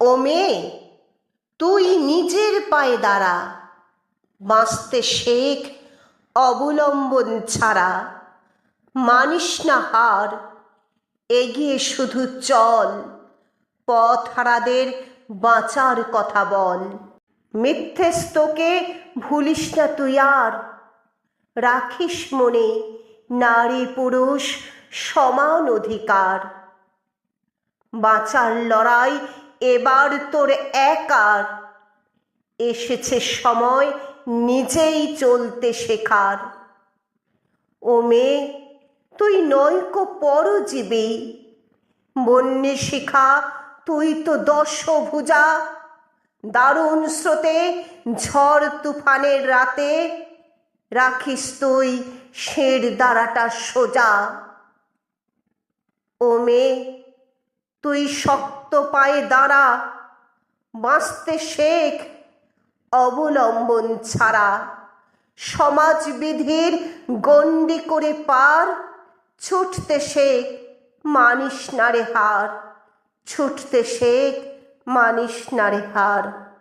ও মেয়ে তুই নিজের পায়ে দাঁড়া, বাঁচতে শেখ অবলম্বন ছাড়া। মানিস না হার, এগিয়ে শুধু চল, পথ হারাদের বাঁচার কথা বল। মিথ্যেস্তকে ভুলিস না তুই আর, রাখিস মনে নারী পুরুষ সমান অধিকার। বাঁচার লড়াই এবার তোর একার। এসেছে সময় নিজেই চলতে শেখার। ও মেয়ে, তুই নয়কো পরজীবী। বন্যে শিখা, তুই তো দশভুজা। দারুণ স্রোতে ঝড় তুফানের রাতে রাখিস তুই শের দ্বারাটা সোজা। ও মেয়ে, তুই শক্ত পায়ে দাঁড়া। বাঁচতে শেখ অবলম্বন ছাড়া। সমাজবিধির গণ্ডি করে পার। ছুটতে শেখ মানিস নারে হার। ছুটতে শেখ মানিস নারে হার।